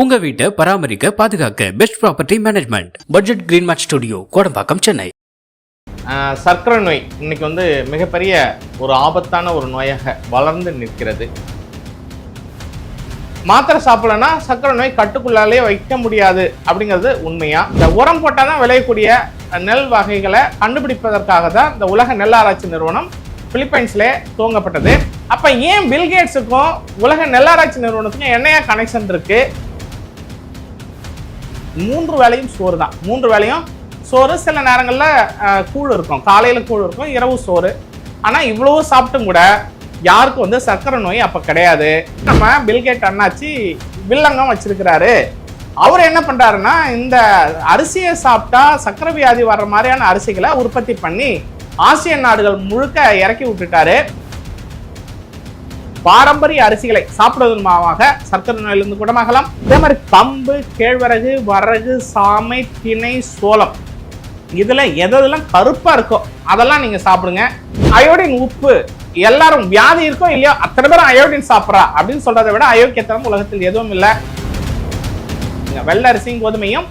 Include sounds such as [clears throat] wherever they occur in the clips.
உங்க வீட்டை பராமரிக்க பாதுகாக்க best property management budget green mat studio Kodambakkam Chennai. சர்க்கரை நோய் இன்னைக்கு வந்து மிகப்பெரிய ஒரு ஆபத்தான ஒரு நோயாக வளர்ந்து நிற்கிறது. மாத்திரை சாப்பிடலன்னா சர்க்கரை நோய் கட்டுக்குள்ளாலே வைக்க முடியாது அப்படிங்கிறது உண்மையா? இந்த உரம் போட்டால் தான் விளையக்கூடிய நெல் வகைகளை கண்டுபிடிப்பதற்காக தான் இந்த உலக நெல் ஆராய்ச்சி நிறுவனம் பிலிப்பைன்ஸ்ல துவங்கப்பட்டது. அப்ப ஏன் பில்கேட்ஸுக்கும் உலக நெல்லாராய்ச்சி நிறுவனத்துக்கும் என்னையா கனெக்ஷன் இருக்கு? மூன்று வேலையும் சோறு தான். மூன்று வேலையும் சோறு. சில நேரங்களில் கூழ் இருக்கும். காலையில் கூழ் இருக்கும் இரவு சோறு. ஆனால் இவ்வளோ சாப்பிட்டும் கூட யாருக்கும் வந்து சர்க்கரை நோய் அப்போ கிடையாது. நம்ம பில்கேட் அண்ணாச்சி வில்லங்கம் வச்சிருக்கிறாரு. அவர் என்ன பண்ணுறாருன்னா இந்த அரிசியை சாப்பிட்டா சர்க்கரை வியாதி வர்ற மாதிரியான அரிசிகளை உற்பத்தி பண்ணி ஆசிய நாடுகள் முழுக்க இறக்கி விட்டுட்டாரு. பாரம்பரிய அரிசிகளை சாப்பிடுவதன் மூலமாக சர்க்கரை நோயிலிருந்து குணமாகலாம். இதே மாதிரி கம்பு கேழ்வரகு வரகு சாமை திணை சோளம். இதில் எதெல்லாம் கருப்பாக இருக்கோ அதெல்லாம் நீங்கள் சாப்பிடுங்க. அயோடின் உப்பு எல்லாரும் வியாதி இருக்கோ இல்லையோ அத்தனை பேரும் அயோடின் சாப்பிட்றா அப்படின்னு சொல்றதை விட அயோக்கியத்தனம் உலகத்தில் எதுவும் இல்லை. நீங்கள் வெள்ளை அரிசியும் கோதுமையும்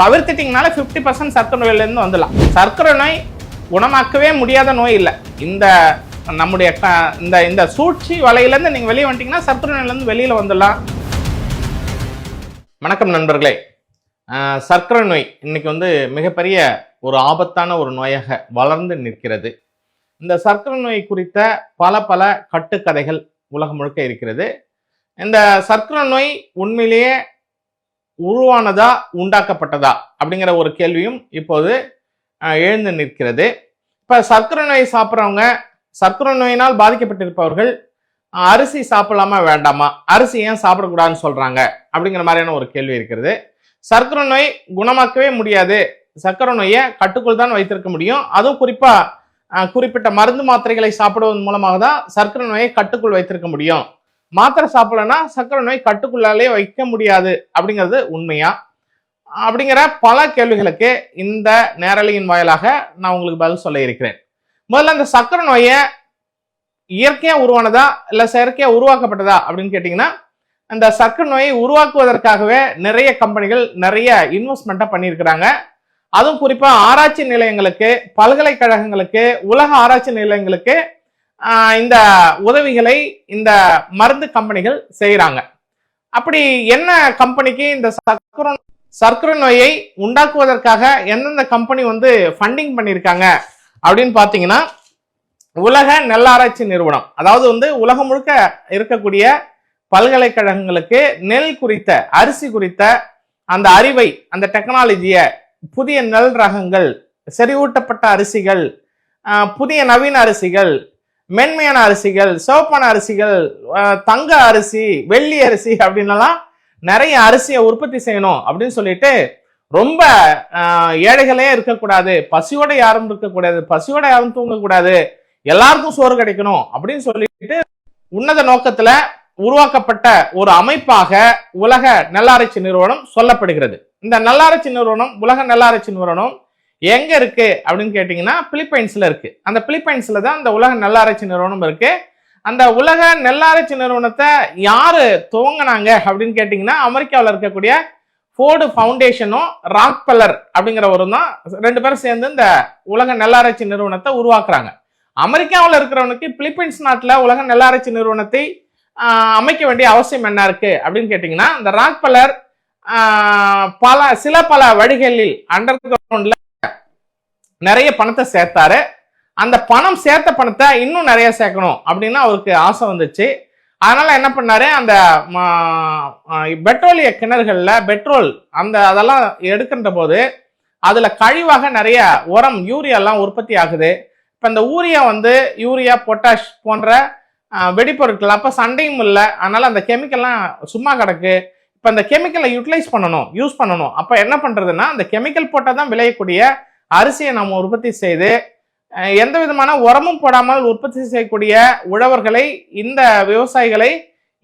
தவிர்த்துட்டிங்கனால ஃபிஃப்டி பர்சன்ட் சர்க்கரை நோயிலேருந்து வந்துடலாம். சர்க்கரை நோய் குணமாக்கவே முடியாத நோய் இல்லை. இந்த நம்முடைய இந்த இந்த சூழ்ச்சி வலையிலேருந்து நீங்கள் வெளியே வந்துட்டீங்கன்னா சர்க்கரை நோயிலேருந்து வெளியில் வந்துடலாம். வணக்கம் நண்பர்களே. சர்க்கரை நோய் இன்னைக்கு வந்து மிகப்பெரிய ஒரு ஆபத்தான ஒரு நோயாக வளர்ந்து நிற்கிறது. இந்த சர்க்கரை நோய் குறித்த பல பல கட்டுக்கதைகள் உலகம் முழுக்க இருக்கிறது. இந்த சர்க்கரை நோய் உண்மையிலேயே உருவானதா உண்டாக்கப்பட்டதா அப்படிங்கிற ஒரு கேள்வியும் இப்போது எழுந்து நிற்கிறது. இப்போ சர்க்கரை நோய் சாப்பிட்றவங்க சர்க்கரை நோயினால் பாதிக்கப்பட்டிருப்பவர்கள் அரிசி சாப்பிடலாமா வேண்டாமா? அரிசி ஏன் சாப்பிடக்கூடாதுன்னு சொல்கிறாங்க அப்படிங்கிற மாதிரியான ஒரு கேள்வி இருக்கிறது. சர்க்கரை நோய் குணமாக்கவே முடியாது. சர்க்கரை நோயை கட்டுக்குள் தான் வைத்திருக்க முடியும். அதுவும் குறிப்பாக குறிப்பிட்ட மருந்து மாத்திரைகளை சாப்பிடுவதன் மூலமாக தான் சர்க்கரை நோயை கட்டுக்குள் வைத்திருக்க முடியும். மாத்திரை சாப்பிடலன்னா சர்க்கரை நோய் கட்டுக்குள்ளாலே வைக்க முடியாது. அப்படிங்கிறது உண்மையா? அப்படிங்கிற பல கேள்விகளுக்கு இந்த நேரலையின் வாயிலாக நான் உங்களுக்கு பதில் சொல்ல இருக்கிறேன். முதல்ல அந்த சர்க்கரை நோயை இயற்கையா உருவானதா இல்ல செயற்கையா உருவாக்கப்பட்டதா அப்படின்னு கேட்டீங்கன்னா அந்த சர்க்கரை நோயை உருவாக்குவதற்காகவே நிறைய கம்பெனிகள் நிறைய இன்வெஸ்ட்மெண்ட்டை பண்ணியிருக்கிறாங்க. அதுவும் குறிப்பா ஆராய்ச்சி நிலையங்களுக்கு பல்கலைக்கழகங்களுக்கு உலக ஆராய்ச்சி நிலையங்களுக்கு இந்த உதவிகளை இந்த மருந்து கம்பெனிகள் செய்கிறாங்க அப்படி என்ன கம்பெனிக்கு இந்த சர்க்கரை சர்க்கரை நோயை உண்டாக்குவதற்காக எந்தெந்த கம்பெனி வந்து ஃபண்டிங் பண்ணியிருக்காங்க? அப்படின்னு பார்த்தீங்கன்னா உலக நெல்லாராய்ச்சி நிறுவனம். அதாவது வந்து உலகம் முழுக்க இருக்கக்கூடிய பல்கலைக்கழகங்களுக்கு நெல் குறித்த அரிசி குறித்த அந்த அறிவை அந்த டெக்னாலஜியை புதிய நெல் ரகங்கள் செறிவூட்டப்பட்ட அரிசிகள் புதிய நவீன அரிசிகள் மென்மையான அரிசிகள் சிவப்பான அரிசிகள் தங்க அரிசி வெள்ளி அரிசி அப்படின்னுலாம் நிறைய அரிசியை உற்பத்தி செய்யணும் அப்படின்னு சொல்லிட்டு ரொம்ப ஏழைகளே இருக்கக்கூடாது பசியோட யாரும் இருக்கக்கூடாது பசியோட யாரும் தூங்கக்கூடாது எல்லாருக்கும் சோறு கிடைக்கணும் அப்படின்னு சொல்லிட்டு உன்னத நோக்கத்துல உருவாக்கப்பட்ட ஒரு அமைப்பாக உலக நல்லாராய்ச்சி நிறுவனம் சொல்லப்படுகிறது. இந்த நல்லாராய்ச்சி நிறுவனம் உலக நல்லாராய்ச்சி நிறுவனம் எங்க இருக்கு அப்படின்னு கேட்டீங்கன்னா பிலிப்பைன்ஸ்ல இருக்கு. அந்த பிலிப்பைன்ஸ்ல தான் அந்த உலக நல்லாராய்ச்சி நிறுவனம் இருக்கு. அந்த உலக நல்லாராய்ச்சி நிறுவனத்தை யாரு துவங்கினாங்க அப்படின்னு கேட்டீங்கன்னா அமெரிக்காவில் இருக்கக்கூடிய ஃபோர்டு ஃபவுண்டேஷனும் ராக்பெல்லர் அப்படிங்கிறவரும் தான் ரெண்டு பேரும் சேர்ந்து இந்த உலக நெல்லாராய்ச்சி நிறுவனத்தை உருவாக்குறாங்க. அமெரிக்காவில் இருக்கிறவனுக்கு பிலிப்பைன்ஸ் நாட்டில் உலக நெல்லாராய்ச்சி நிறுவனத்தை அமைக்க வேண்டிய அவசியம் என்ன இருக்குது அப்படின்னு கேட்டிங்கன்னா இந்த ராக்பெல்லர் பல சில பல வழிகளில் அண்டர் கிரவுண்டில் நிறைய பணத்தை சேர்த்தாரு. அந்த பணம் சேர்த்த பணத்தை இன்னும் நிறைய சேர்க்கணும் அப்படின்னு அவருக்கு ஆசை வந்துச்சு. அதனால என்ன பண்ணாரு? அந்த பெட்ரோலிய கிணறுகளில் பெட்ரோல் அந்த அதெல்லாம் எடுக்கின்ற போது அதுல கழிவாக நிறைய உரம் யூரியாலாம் உற்பத்தி ஆகுது. இப்போ இந்த ஊரியா வந்து யூரியா பொட்டாஷ் போன்ற வெடிப்பொருட்கள் அப்போ சண்டையும் இல்லை. அதனால அந்த கெமிக்கல்லாம் சும்மா கிடக்கு. இப்போ அந்த கெமிக்கலை யூட்டிலைஸ் பண்ணணும் யூஸ் பண்ணணும். அப்போ என்ன பண்ணுறதுன்னா அந்த கெமிக்கல் போட்டால் தான் விளையக்கூடிய அரிசியை நம்ம உற்பத்தி செய்து எந்த விதமான உரமும் போடாமல் உற்பத்தி செய்யக்கூடிய உழவர்களை இந்த விவசாயிகளை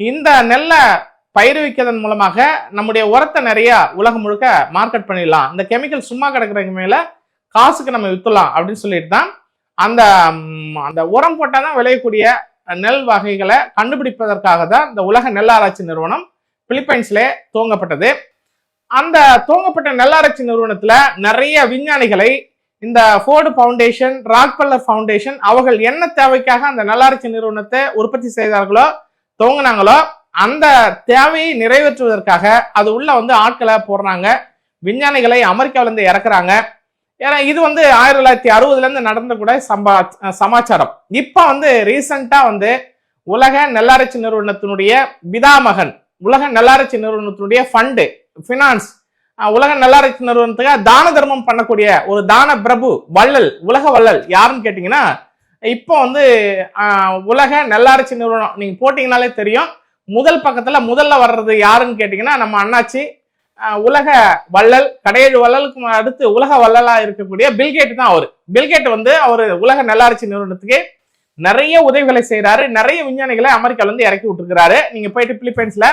இந்த நெல்லை பயிர்விக்கிறதன் மூலமாக நம்முடைய உரத்தை நிறைய உலகம் முழுக்க மார்க்கெட் பண்ணிடலாம். இந்த கெமிக்கல் சும்மா கிடக்கிறதுக்கு மேல காசுக்கு நம்ம வித்துலாம் அப்படின்னு சொல்லிட்டு தான் அந்த அந்த உரம் போட்டால் தான் விளையக்கூடிய நெல் வகைகளை கண்டுபிடிப்பதற்காக தான் இந்த உலக நெல் ஆராய்ச்சி நிறுவனம் பிலிப்பைன்ஸ்ல துவங்கப்பட்டது. அந்த துவங்கப்பட்ட நெல்லாராய்ச்சி நிறுவனத்துல நிறைய விஞ்ஞானிகளை இந்த ஃபோர்டு ஃபவுண்டேஷன் ராக்பல்லர் ஃபவுண்டேஷன் அவர்கள் என்ன தேவைக்காக அந்த நல்லாட்சி நிறுவனத்தை உற்பத்தி செய்தார்களோ துவங்கினாங்களோ அந்த தேவையை நிறைவேற்றுவதற்காக அது உள்ள வந்து ஆட்களை போடுறாங்க. விஞ்ஞானிகளை அமெரிக்காவிலேருந்து இறக்குறாங்க. ஏன்னா இது வந்து ஆயிரத்தி தொள்ளாயிரத்தி அறுபதுலேருந்து நடந்த கூட சம்பா சமாச்சாரம். இப்போ வந்து ரீசண்டாக வந்து உலக நெல்லாராய்ச்சி நிறுவனத்தினுடைய பிதாமகன் உலக நெல்லாராய்ச்சி நிறுவனத்தினுடைய ஃபண்டு ஃபினான்ஸ் உலக நல்லாராய்ச்சி நிறுவனத்துக்கு தான தர்மம் பண்ணக்கூடிய ஒரு தான பிரபு வள்ளல் உலக வள்ளல். யாருன்னு கேட்டிங்கன்னா இப்போ வந்து உலக நல்லாராய்ச்சி நிறுவனம். நீங்க போட்டிங்கனாலே தெரியும். முதல் பக்கத்துல முதல்ல வர்றது யாருன்னு கேட்டிங்கன்னா நம்ம அண்ணாச்சி உலக வள்ளல் கடையேழு வள்ளலுக்கு அடுத்து உலக வள்ளலாக இருக்கக்கூடிய பில்கேட் தான் அவர். பில்கேட் வந்து அவர் உலக நல்லாராய்ச்சி நிறுவனத்துக்கு நிறைய உதவிகளை செய்கிறாரு நிறைய விஞ்ஞானிகளை அமெரிக்காவிலேருந்து இறக்கி விட்டுருக்கிறாரு. நீங்கள் போயிட்டு பிலிப்பைன்ஸில்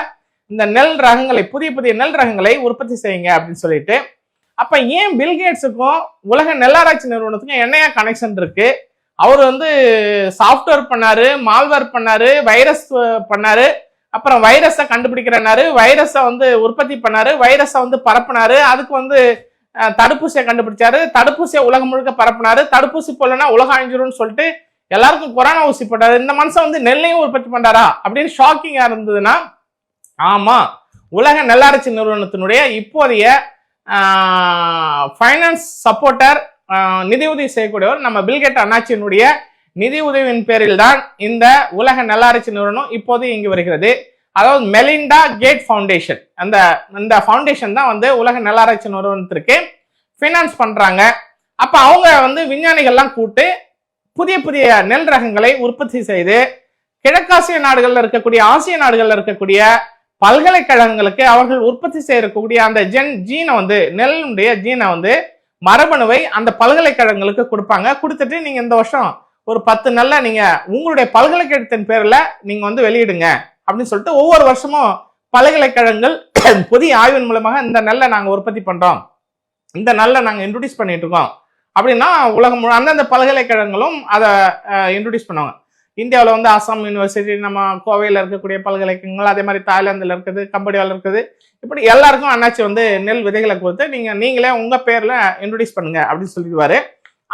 இந்த நெல் ரகங்களை புதிய புதிய நெல் ரகங்களை உற்பத்தி செய்யுங்க அப்படின்னு சொல்லிட்டு அப்ப ஏன் பில்கேட்ஸுக்கும் உலக நெல்லாராய்ச்சி நிறுவனத்துக்கும் என்னையா கனெக்ஷன் இருக்கு? அவர் வந்து சாஃப்ட்வேர் பண்ணாரு மால்வேர் பண்ணாரு வைரஸ் பண்ணாரு அப்புறம் வைரஸை கண்டுபிடிக்கிறனாரு வைரஸை வந்து உற்பத்தி பண்ணாரு வைரஸை வந்து பரப்புனாரு அதுக்கு வந்து தடுப்பூசியை கண்டுபிடிச்சாரு தடுப்பூசியை உலகம் முழுக்க பரப்புனாரு தடுப்பூசி போலனா உலகம் அழிஞ்சிரும்னு சொல்லிட்டு எல்லாருக்கும் கொரோனா ஊசி போட்டாரு. இந்த மனுஷன் வந்து நெல்லையும் உற்பத்தி பண்ணாரா அப்படின்னு ஷாக்கிங்கா இருந்ததுன்னா ஆமா. உலக நல்லாட்சி நிறுவனத்தினுடைய இப்போதைய ஃபைனான்ஸ் சப்போர்ட்டர் நிதியுதவி செய்யக்கூடியவர் நம்ம பில்கேட் அண்ணாச்சியினுடைய நிதி உதவியின் பேரில் தான் இந்த உலக நெல்லாராய்ச்சி நிறுவனம் இப்போது இங்கு வருகிறது. அதாவது மெலிண்டா கேட் ஃபவுண்டேஷன். அந்த இந்த ஃபவுண்டேஷன் தான் வந்து உலக நல்லாராய்ச்சி நிறுவனத்திற்கு ஃபினான்ஸ் பண்ணுறாங்க அப்போ அவங்க வந்து விஞ்ஞானிகள்லாம் கூட்டு புதிய புதிய நெல் ரகங்களை உற்பத்தி செய்து கிழக்காசிய நாடுகளில் இருக்கக்கூடிய ஆசிய நாடுகளில் இருக்கக்கூடிய பல்கலைக்கழகங்களுக்கு அவர்கள் உற்பத்தி செய்யக்கூடிய அந்த ஜென் ஜீனை வந்து நெல்லுடைய ஜீனை வந்து மரபணுவை அந்த பல்கலைக்கழகங்களுக்கு கொடுப்பாங்க. கொடுத்துட்டு நீங்க இந்த வருஷம் ஒரு பத்து நல்ல நீங்க உங்களுடைய பல்கலைக்கழகத்தின் பேர்ல நீங்க வந்து வெளியிடுங்க அப்படின்னு சொல்லிட்டு ஒவ்வொரு வருஷமும் பல்கலைக்கழகங்கள் [clears throat] புதிய ஆய்வின் மூலமாக இந்த நெல்லை நாங்கள் உற்பத்தி பண்றோம். இந்த நெல்லை நாங்கள் இன்ட்ரடியூஸ் பண்ணிட்டு இருக்கோம். அப்படின்னா உலகம் முழு அந்தந்த பல்கலைக்கழகங்களும் அதை இன்ட்ரடியூஸ் பண்ணுவாங்க. இந்தியாவில் வந்து அசாம் யூனிவர்சிட்டி நம்ம கோவையில் இருக்கக்கூடிய பல்கலைக்கழகங்கள் அதே மாதிரி தாய்லாந்தில் இருக்குது கம்படியாவில் இருக்குது. இப்படி எல்லாருக்கும் அண்ணாச்சி வந்து நெல் விதைகளை கொடுத்து நீங்கள் நீங்களே உங்கள் பேரில் இன்ட்ரடியூஸ் பண்ணுங்க அப்படின்னு சொல்லிடுவார்.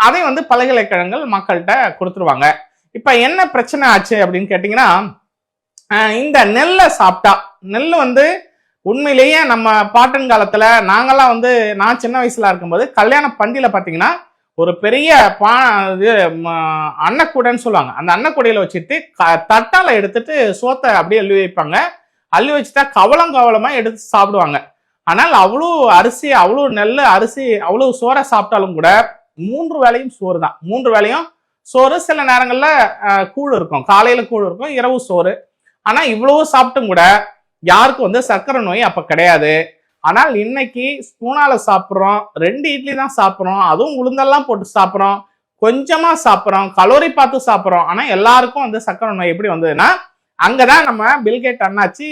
அதை வந்து பல்கலைக்கழகங்கள் மக்கள்கிட்ட கொடுத்துருவாங்க. இப்போ என்ன பிரச்சனை ஆச்சு அப்படின்னு கேட்டிங்கன்னா இந்த நெல்லை சாப்பிட்டா நெல் வந்து உண்மையிலேயே நம்ம பாட்டன் காலத்தில் நாங்கள்லாம் வந்து நான் சின்ன வயசில் இருக்கும்போது கல்யாண பந்தியில பார்த்தீங்கன்னா ஒரு பெரிய பா இது அன்னக்கூடைன்னு சொல்லுவாங்க. அந்த அன்னக்கூடையில் வச்சுட்டு க- தட்டால் எடுத்துட்டு சோத்தை அப்படியே அள்ளி வைப்பாங்க. அள்ளி வச்சுட்டா கவலம் கவலமாக எடுத்து சாப்பிடுவாங்க. ஆனால் அவ்வளோ அரிசி அவ்வளோ நெல் அரிசி அவ்வளோ சோறை சாப்பிட்டாலும் கூட மூன்று வேலையும் சோறு தான். மூன்று வேலையும் சோறு. சில நேரங்களில் கூழ் இருக்கும். காலையில் கூழ் இருக்கும் இரவு சோறு. ஆனால் இவ்வளவு சாப்பிட்டும் கூட யாருக்கும் வந்து சர்க்கரை நோய் அப்போ கிடையாது. ஆனால் இன்னைக்கு ஸ்பூனால சாப்பிட்றோம் ரெண்டு இட்லி தான் சாப்பிட்றோம் அதுவும் உளுந்தெல்லாம் போட்டு சாப்பிட்றோம் கொஞ்சமா சாப்பிட்றோம் கலோரி பார்த்து சாப்பிட்றோம். ஆனால் எல்லாருக்கும் வந்து சக்கரை நோய் எப்படி வந்ததுன்னா அங்கதான் நம்ம பில்கேட் அண்ணாச்சி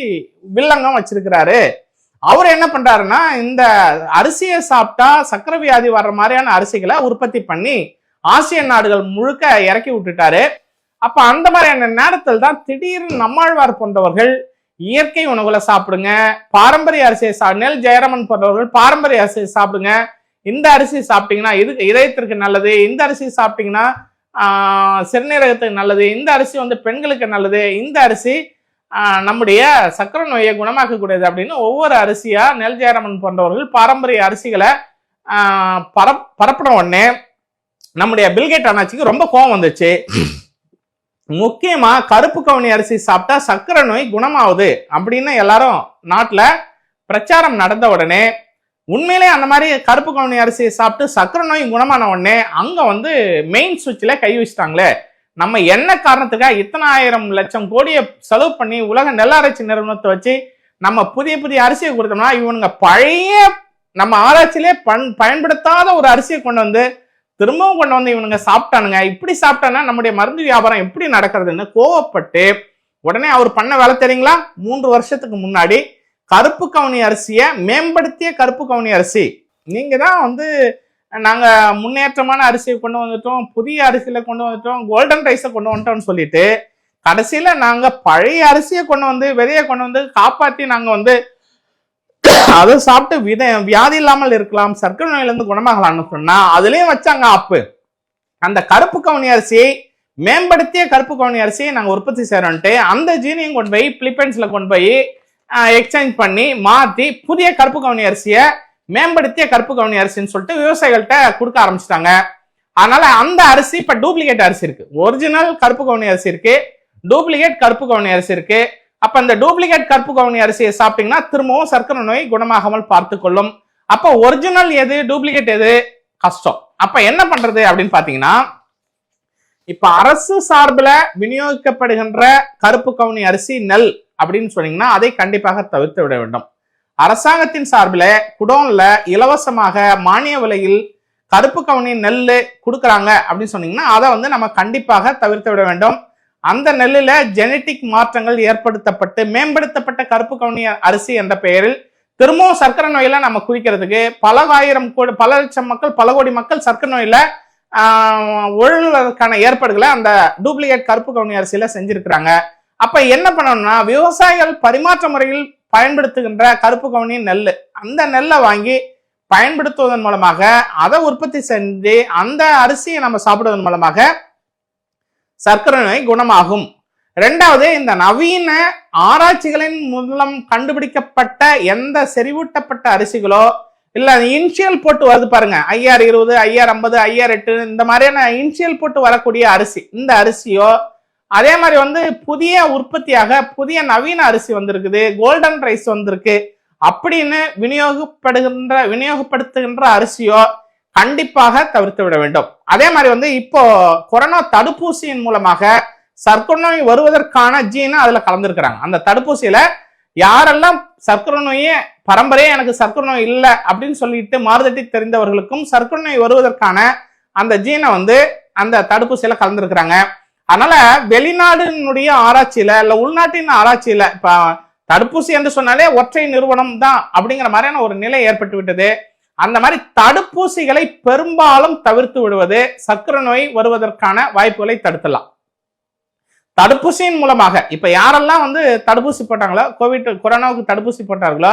வில்லங்கம் வச்சிருக்கிறாரு. அவர் என்ன பண்றாருன்னா இந்த அரிசியை சாப்பிட்டா சக்கரை வியாதி வர்ற மாதிரியான அரிசிகளை உற்பத்தி பண்ணி ஆசிய நாடுகள் முழுக்க இறக்கி விட்டுட்டாரு. அப்ப அந்த மாதிரியான நேரத்தில் தான் திடீர்னு நம்மாழ்வார் போன்றவர்கள் இயற்கை உணவுகளை சாப்பிடுங்க. பாரம்பரிய அரிசியை சா நெல் ஜெயராமன் போன்றவர்கள் பாரம்பரிய அரிசியை சாப்பிடுங்க. இந்த அரிசி சாப்பிட்டீங்கன்னா இது இதயத்திற்கு நல்லது. இந்த அரிசி சாப்பிட்டீங்கன்னா சிறுநீரகத்துக்கு நல்லது. இந்த அரிசி வந்து பெண்களுக்கு நல்லது. இந்த அரிசி நம்முடைய சக்கரை நோயை குணமாக்கக்கூடியது அப்படின்னு ஒவ்வொரு அரிசியா நெல் ஜெயராமன் போன்றவர்கள் பாரம்பரிய அரிசிகளை பரப் பரப்பின உடனே நம்முடைய பில்கேட் அண்ணாச்சிக்கு ரொம்ப கோவம் வந்துச்சு. முக்கியமா கருப்பு கவுனி அரிசி சாப்பிட்டா சர்க்கரை நோய் குணமாகுது அப்படின்னு எல்லாரும் நாட்டுல பிரச்சாரம் நடந்த உடனே உண்மையிலே அந்த மாதிரி கருப்பு கவுனி அரிசியை சாப்பிட்டு சர்க்கரை நோய் குணமான உடனே அங்க வந்து மெயின் சுவிட்சில் கை வச்சுட்டாங்களே. நம்ம என்ன காரணத்துக்காக இத்தனை ஆயிரம் லட்சம் கோடியை செலவு பண்ணி உலக நெல்லாராய்ச்சி நிறுவனத்தை வச்சு நம்ம புதிய புதிய அரிசியை கொடுத்தோம்னா இவனுங்க பழைய நம்ம ஆராய்ச்சியிலே பண் பயன்படுத்தாத ஒரு அரிசியை கொண்டு வந்து திரும்பவும் கொண்டு வந்து இவனுங்க சாப்பிட்டானுங்க. இப்படி சாப்பிட்டானா நம்முடைய மருந்து வியாபாரம் எப்படி நடக்கிறதுன்னு கோவப்பட்டு உடனே அவர் பண்ண வேலை தெரியுங்களா? மூன்று வருஷத்துக்கு முன்னாடி கருப்பு கவுனி அரிசியை மேம்படுத்திய கருப்பு கவுனி அரிசி. நீங்கள் தான் வந்து நாங்கள் முன்னேற்றமான அரிசியை கொண்டு வந்துட்டோம் புதிய அரிசியில் கொண்டு வந்துட்டோம் கோல்டன் ரைஸை கொண்டு வந்துட்டோம்னு சொல்லிட்டு கடைசியில் நாங்கள் பழைய அரிசியை கொண்டு வந்து விதையை கொண்டு வந்து காப்பாற்றி நாங்கள் வந்து அதை சாப்பிட்டு வித வியாதி இல்லாமல் இருக்கலாம் சர்க்கரை நோயிலிருந்து குணமாகலாம்னு சொன்னா அதுலயும் வச்சாங்க ஆப்பு அந்த கருப்பு கவுனி அரிசியை மேம்படுத்திய கருப்பு கவுனி அரிசியை நாங்கள் உற்பத்தி செய்கிறோன்ட்டு அந்த ஜீனியும் கொண்டு போய் பிலிப்பைன்ஸில் கொண்டு போய் எக்ஸ்சேஞ்ச் பண்ணி மாற்றி புதிய கருப்பு கவுனி அரிசியை மேம்படுத்திய கருப்பு கவுனி அரிசின்னு சொல்லிட்டு விவசாயிகள்கிட்ட கொடுக்க ஆரம்பிச்சிட்டாங்க. அதனால அந்த அரிசி இப்போ டூப்ளிகேட் அரிசி இருக்கு. ஒரிஜினல் கருப்பு கவுனி அரிசி இருக்கு. டூப்ளிகேட் கருப்பு கவுனி அரிசி இருக்கு. அப்ப அந்த டூப்ளிகேட் கருப்பு கவுனி அரிசியை சாப்பிட்டீங்கன்னா திரும்பவும் சர்க்கரை நோய் குணமாகாமல் பார்த்து கொள்ளும். அப்ப ஒரிஜினல் எது டூப்ளிகேட் எது? கஷ்டம். அப்ப என்ன பண்றது அப்படின்னு பாத்தீங்கன்னா இப்ப அரசு சார்பில் விநியோகிக்கப்படுகின்ற கருப்பு கவுனி அரிசி நெல் அப்படின்னு சொன்னீங்கன்னா அதை கண்டிப்பாக தவிர்த்து விட வேண்டும். அரசாங்கத்தின் சார்பில் குடோன்ல இலவசமாக மானிய விலையில் கருப்பு கவுனி நெல் கொடுக்குறாங்க அப்படின்னு சொன்னீங்கன்னா அதை வந்து நம்ம கண்டிப்பாக தவிர்த்து விட வேண்டும். அந்த நெல்லில் ஜெனட்டிக் மாற்றங்கள் ஏற்படுத்தப்பட்டு மேம்படுத்தப்பட்ட கருப்பு கவுனி அரிசி என்ற பெயரில் திரும்பவும் சர்க்கரை நோயில நம்ம குறிக்கிறதுக்கு பல ஆயிரம் கோடி பல லட்சம் மக்கள் பல கோடி மக்கள் சர்க்கரை நோயில ஒழுங்குவதற்கான ஏற்பாடுகளை அந்த டூப்ளிகேட் கருப்பு கவுனி அரிசியில செஞ்சிருக்கிறாங்க. அப்ப என்ன பண்ணணும்னா விவசாயிகள் பரிமாற்ற முறையில் பயன்படுத்துகின்ற கருப்பு கவுனி நெல் அந்த நெல்லை வாங்கி பயன்படுத்துவதன் மூலமாக அதை உற்பத்தி செஞ்சு அந்த அரிசியை நம்ம சாப்பிடுவதன் மூலமாக சர்க்கரை நோய் குணமாகும். ரெண்டாவது இந்த நவீன ஆராய்ச்சிகளின் மூலம் கண்டுபிடிக்கப்பட்ட எந்த செறிவூட்டப்பட்ட அரிசிகளோ இல்லை இன்சியல் போட்டு வருது பாருங்க ஐஆர் இருபது ஐஆர் ஐம்பது ஐஆர் எட்டு இந்த மாதிரியான இன்சியல் போட்டு வரக்கூடிய அரிசி இந்த அரிசியோ அதே மாதிரி வந்து புதிய உற்பத்தியாக புதிய நவீன அரிசி வந்திருக்குது கோல்டன் ரைஸ் வந்திருக்கு அப்படின்னு விநியோகப்படுகின்ற விநியோகப்படுத்துகின்ற அரிசியோ கண்டிப்பாக தவிர்த்து விட வேண்டும். அதே மாதிரி வந்து இப்போ கொரோனா தடுப்பூசியின் மூலமாக சர்க்கரை நோய் வருவதற்கான ஜீனை அதுல கலந்துருக்கிறாங்க. அந்த தடுப்பூசியில யாரெல்லாம் சர்க்கரை நோயே பரம்பரையே எனக்கு சர்க்கரை நோய் இல்லை அப்படின்னு சொல்லிட்டு மாறுதட்டி தெரிந்தவர்களுக்கும் சர்க்கரை நோய் வருவதற்கான அந்த ஜீனை வந்து அந்த தடுப்பூசியில கலந்துருக்கிறாங்க. அதனால வெளிநாடுனுடைய ஆராய்ச்சியில இல்ல உள்நாட்டின் ஆராய்ச்சியில இப்ப தடுப்பூசி என்று சொன்னாலே ஒற்றை நிறுவனம் தான் அப்படிங்கிற மாதிரியான ஒரு நிலை ஏற்பட்டு விட்டது அந்த மாதிரி தடுப்பூசிகளை பெரும்பாலும் தவிர்த்து விடுவது சர்க்கரை நோய் வருவதற்கான வாய்ப்புகளை தடுத்தலாம் தடுப்பூசியின் மூலமாக இப்ப யாரெல்லாம் வந்து தடுப்பூசி போட்டாங்களோ கோவிட் கொரோனாவுக்கு தடுப்பூசி போட்டார்களோ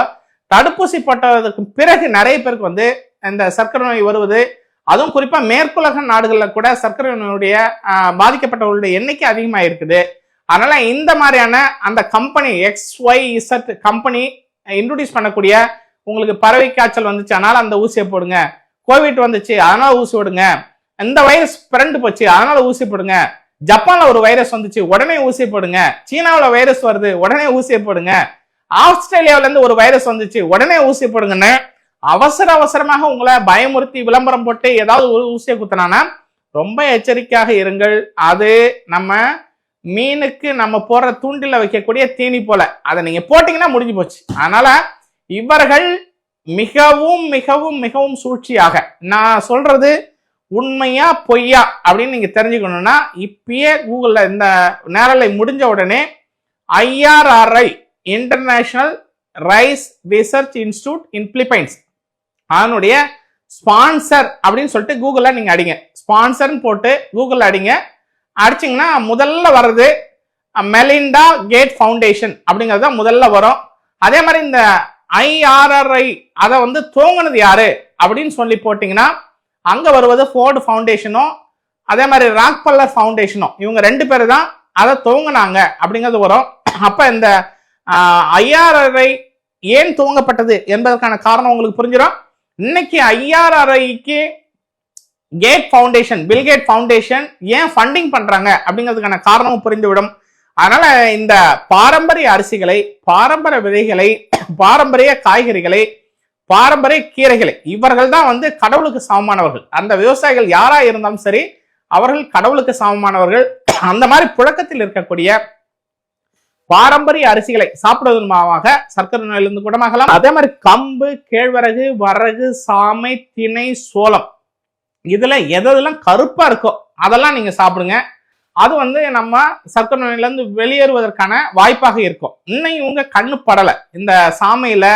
தடுப்பூசி போட்டதுக்கு பிறகு நிறைய பேருக்கு வந்து இந்த சர்க்கரை நோய் வருவது அதுவும் குறிப்பா மேற்குலக நாடுகளில் கூட சர்க்கரை நோயுடைய பாதிக்கப்பட்டவர்களுடைய எண்ணிக்கை அதிகமாக இருக்குது அதனால இந்த மாதிரியான அந்த company X Y Z company introduce பண்ணக்கூடிய உங்களுக்கு பறவை காய்ச்சல் வந்துச்சு அதனால அந்த ஊசியை போடுங்க. கோவிட் வந்துச்சு அதனால ஊசி போடுங்க. இந்த வைரஸ் பிறண்டு போச்சு அதனால ஊசி போடுங்க. ஜப்பான்ல ஒரு வைரஸ் வந்துச்சு உடனே ஊசி போடுங்க. சீனாவில் வைரஸ் வருது உடனே ஊசியை போடுங்க. ஆஸ்திரேலியாவிலேருந்து ஒரு வைரஸ் வந்துச்சு உடனே ஊசி போடுங்கன்னு அவசர அவசரமாக உங்களை பயமுறுத்தி விளம்பரம் போட்டு ஏதாவது ஒரு ஊசியை குத்தினானா ரொம்ப எச்சரிக்கையாக இருங்கள். அது நம்ம மீனுக்கு நம்ம போடுற தூண்டில வைக்கக்கூடிய தீனி போல. அதை நீங்க போட்டீங்கன்னா முடிஞ்சு போச்சு. அதனால இவர்கள் மிகவும் மிகவும் மிகவும் சூழ்ச்சியாக நான் சொல்றது உண்மையா பொய்யா அப்படின்னு நீங்க தெரிஞ்சுக்கணும்னா இப்பயே கூகுள்ல இந்த நேரலை முடிஞ்ச உடனே IRRI international rice research institute in Philippines அதனுடைய ஸ்பான்சர் அப்படின்னு சொல்லிட்டு கூகுளில் நீங்கள் அடிங்க. ஸ்பான்சர்னு போட்டு கூகுளில் அடிங்க. அடிச்சிங்கன்னா முதல்ல வர்றது மெலிண்டா கேட் ஃபவுண்டேஷன் அப்படிங்கிறது தான் முதல்ல வரும். அதே மாதிரி இந்த ஐஆர்ஆர்ஐ அதை வந்து துவங்கினது யாரு? அப்படின்னு சொல்லி போட்டிங்கன்னா அங்கே வருவது ஃபோர்டு ஃபவுண்டேஷனும் அதே மாதிரி ராக் பல்லர் ஃபவுண்டேஷனும் இவங்க ரெண்டு பேர் தான் அதை துவங்கினாங்க அப்படிங்கிறது வரும். அப்போ இந்த ஐஆர்ஆர்ஐ ஏன் துவங்கப்பட்டது என்பதற்கான காரணம் உங்களுக்கு புரிஞ்சிடும். இன்னைக்கு ஐஆர்ஆர்ஐக்கு Gates foundation Bill Gates foundation ஏன் ஃபண்டிங் பண்ணுறாங்க அப்படிங்கிறதுக்கான காரணமும் புரிந்துவிடும். அதனால இந்த பாரம்பரிய அரிசிகளை பாரம்பரிய விதைகளை பாரம்பரிய காய்கறிகளை பாரம்பரிய கீரைகளை இவர்கள் தான் வந்து கடவுளுக்கு சமமானவர்கள். அந்த விவசாயிகள் யாரா இருந்தாலும் சரி அவர்கள் கடவுளுக்கு சமமானவர்கள். அந்த மாதிரி புழக்கத்தில் இருக்கக்கூடிய பாரம்பரிய அரிசிகளை சாப்பிடுவதன் மூலமாக சர்க்கரை நோயிலிருந்து குணமாகலாம். அதே மாதிரி கம்பு கேழ்வரகு வரகு சாமை திணை சோளம். இதுல எதெல்லாம் கருப்பா இருக்கோ அதெல்லாம் நீங்க சாப்பிடுங்க. அது வந்து நம்ம சர்க்கரை நோயிலேருந்து வெளியேறுவதற்கான வாய்ப்பாக இருக்கும். இன்னும் இவங்க கண்ணு படலை. இந்த சாமையில்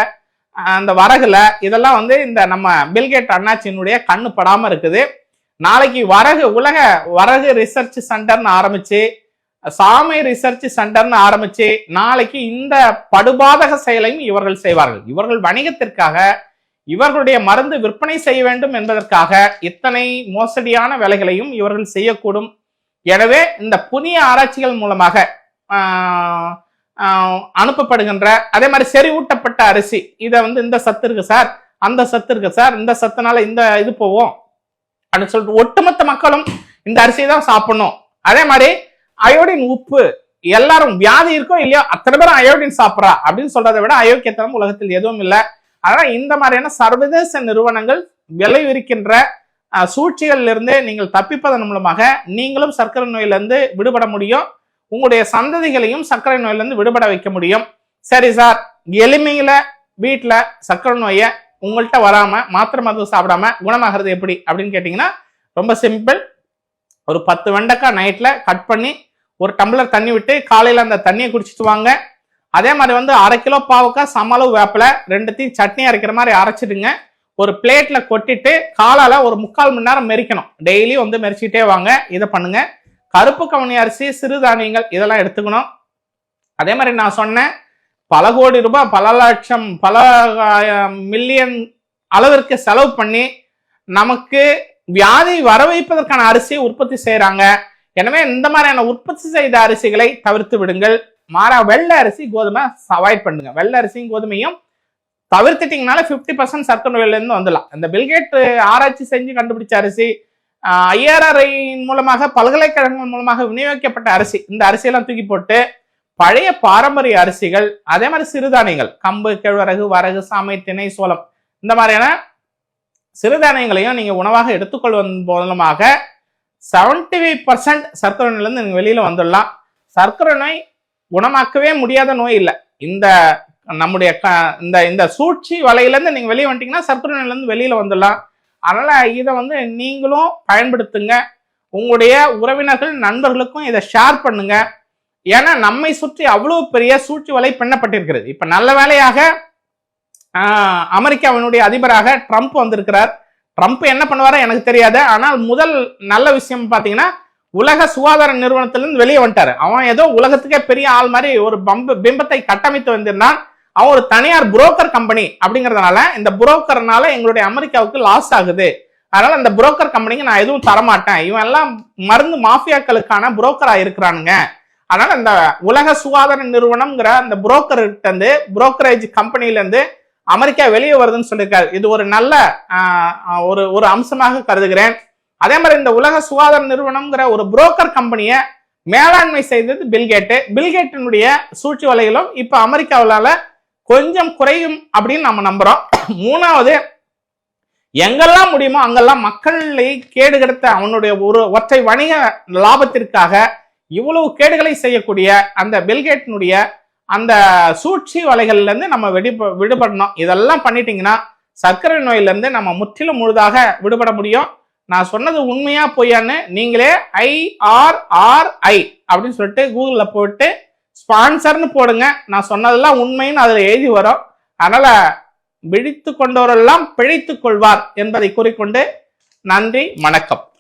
அந்த வரகுல இதெல்லாம் வந்து இந்த நம்ம பில்கேட் அண்ணாச்சியினுடைய கண்ணு படாமல் இருக்குது. நாளைக்கு வரகு உலக வரகு ரிசர்ச் சென்டர்னு ஆரம்பிச்சு சாமை ரிசர்ச் சென்டர்னு ஆரம்பிச்சு நாளைக்கு இந்த படுபாதக செயலையும் இவர்கள் செய்வார்கள். இவர்கள் வணிகத்திற்காக இவர்களுடைய மருந்து விற்பனை செய்ய வேண்டும் என்பதற்காக இத்தனை மோசடியான வேலைகளையும் இவர்கள் செய்யக்கூடும். எனவே இந்த புதிய ஆராய்ச்சிகள் மூலமாக அனுப்பப்படுகின்ற அதே மாதிரி செறிவூட்டப்பட்ட அரிசி இதை வந்து இந்த சத்து இருக்கு சார் அந்த சத்து இருக்கு சார் இந்த சத்துனால இந்த இது போவோம் அப்படின்னு சொல்லிட்டு ஒட்டுமொத்த மக்களும் இந்த அரிசியை தான் சாப்பிடணும். அதே மாதிரி அயோடின் உப்பு எல்லாரும் வியாதி இருக்கோ இல்லையோ அத்தனை பேரும் அயோடின் சாப்பிட்றா அப்படின்னு சொல்றதை விட அயோக்கியத்தனம் உலகத்தில் எதுவும் இல்லை. அதனால இந்த மாதிரியான சர்வதேச நிறுவனங்கள் விளைவிருக்கின்ற சூழ்ச்சிகளிலிருந்து இருந்து நீங்கள் தப்பிப்பதன் மூலமாக நீங்களும் சர்க்கரை நோயிலிருந்து விடுபட முடியும். உங்களுடைய சந்ததிகளையும் சர்க்கரை நோயிலிருந்து விடுபட வைக்க முடியும். சரி சார் எளிமையில வீட்டில் சர்க்கரை நோயை உங்கள்கிட்ட வராம மாத்திரை மருந்து சாப்பிடாம குணமாகிறது எப்படி அப்படின்னு கேட்டிங்கன்னா ரொம்ப சிம்பிள் ஒரு பத்து வெண்டைக்காய் நைட்டில் கட் பண்ணி ஒரு டம்ளர் தண்ணி விட்டு காலையில் அந்த தண்ணியை குடிச்சிட்டு வாங்க. அதே மாதிரி வந்து அரை கிலோ பாவக்காய் சமளவு வேப்பில ரெண்டுத்தையும் சட்னி அரைக்கிற மாதிரி அரைச்சிடுங்க. ஒரு பிளேட்ல கொட்டிட்டு காலால ஒரு முக்கால் மணி நேரம் மெரிக்கணும். டெய்லி வந்து மெரிச்சிட்டே வாங்க. இதை பண்ணுங்க. கருப்பு கவனி அரிசி சிறுதானியங்கள் இதெல்லாம் எடுத்துக்கணும். அதே மாதிரி நான் சொன்னேன் பல கோடி ரூபாய் பல லட்சம் பல மில்லியன் அளவிற்கு செலவு பண்ணி நமக்கு வியாதி வர வைப்பதற்கான அரிசியை உற்பத்தி செய்கிறாங்க எனவே இந்த மாதிரியான உற்பத்தி செய்த அரிசிகளை தவிர்த்து விடுங்கள். மாறா வெள்ளை அரிசி கோதுமை அவாய்ட் பண்ணுங்க. வெள்ளை அரிசியும் கோதுமையும் தவிர்த்துட்டிங்கனால ஃபிஃப்டி பர்சன்ட் சர்க்கரை வந்துடலாம். இந்த பில்கேட் ஆராய்ச்சி செஞ்சு கண்டுபிடிச்ச அரிசி ஐஆர்ஆர்ஐ மூலமாக பல்கலைக்கழகங்கள் மூலமாக விநியோகிக்கப்பட்ட அரிசி. இந்த அரிசியெல்லாம் தூக்கி போட்டு பழைய பாரம்பரிய அரிசிகள் அதே மாதிரி சிறுதானியங்கள் கம்பு கேழ்வரகு வரகு சாமை திணை சோளம் இந்த மாதிரியான சிறுதானியங்களையும் நீங்கள் உணவாக எடுத்துக்கொள்வதன் மூலமாக செவன்டி ஃபைவ் பர்சன்ட் சர்க்கரை நோயிலேருந்து நீங்கள் வெளியில் வந்துடலாம். சர்க்கரை நோய் குணமாக்கவே முடியாத நோய் இல்லை. இந்த நம்முடைய க- இந்த இந்த சூழ்ச்சி வலையிலேருந்து நீங்கள் வெளியே வந்துட்டீங்கன்னா சர்க்கரை வெளியில் வந்துடலாம். அதனால் இதை வந்து நீங்களும் பயன்படுத்துங்க. உங்களுடைய உறவினர்கள் நண்பர்களுக்கும் இதை ஷேர் பண்ணுங்க. ஏன்னா நம்மை சுற்றி அவ்வளோ பெரிய சூழ்ச்சி வலை பின்னப்பட்டிருக்கிறது. இப்போ நல்ல வேலையாக அமெரிக்காவினுடைய அதிபராக ட்ரம்ப் வந்திருக்கிறார். ட்ரம்ப் என்ன பண்ணுவாரோ எனக்கு தெரியாது. ஆனால் முதல் நல்ல விஷயம் பார்த்தீங்கன்னா உலக சுகாதார நிறுவனத்திலிருந்து வெளியே வந்துட்டார். அவன் ஏதோ உலகத்துக்கே பெரிய ஆள் மாதிரி ஒரு பம்பு பிம்பத்தை கட்டமைத்து வந்திருந்தான். அவன் ஒரு தனியார் புரோக்கர் கம்பெனி அப்படிங்கிறதுனால இந்த புரோக்கர்னால எங்களுடைய அமெரிக்காவுக்கு லாஸ் ஆகுது. அதனால இந்த புரோக்கர் கம்பெனிக்கு நான் எதுவும் தரமாட்டேன். இவன் எல்லாம் மருந்து மாஃபியாக்களுக்கான புரோக்கரா இருக்கிறானுங்க. அதனால இந்த உலக சுகாதார நிறுவனம்ங்கிற அந்த புரோக்கர்கிட்ட இருந்து புரோக்கரேஜ் கம்பெனில இருந்து அமெரிக்கா வெளியே வருதுன்னு சொல்லியிருக்காரு. இது ஒரு நல்ல ஒரு ஒரு அம்சமாக கருதுகிறேன். அதே மாதிரி இந்த உலக சுகாதார நிறுவனம்ங்கிற ஒரு புரோக்கர் கம்பெனியை மேலாண்மை செய்தது பில்கேட்டு. பில்கேட்டினுடைய சூழ்ச்சி வலைகளும் இப்போ அமெரிக்காவிலால கொஞ்சம் குறையும் அப்படின்னு நம்ம நம்புறோம். மூணாவது எங்கெல்லாம் முடியுமோ அங்கெல்லாம் மக்களை கேடு கெடுத்த அவனுடைய ஒரு ஒற்றை வணிக லாபத்திற்காக இவ்வளவு கேடுகளை செய்யக்கூடிய அந்த பில்கேட்டினுடைய அந்த சூழ்ச்சி வலைகள்லேருந்து நம்ம வெடி விடுபடணும். இதெல்லாம் பண்ணிட்டீங்கன்னா சர்க்கரை நோயிலேருந்து நம்ம முற்றிலும் முழுதாக விடுபட முடியும். நான் சொன்னது உண்மையா பொய்யான்னு நீங்களே ஐஆர்ஆர்ஐ அப்படின்னு சொல்லிட்டு கூகுளில் போட்டு ஸ்பான்சர்னு போடுங்க. நான் சொன்னதெல்லாம் உண்மைன்னு அதில் எழுதி வரும். அதனால விழித்து கொண்டவரெல்லாம் பிழைத்து கொள்வார் என்பதை கூறிக்கொண்டு நன்றி வணக்கம்.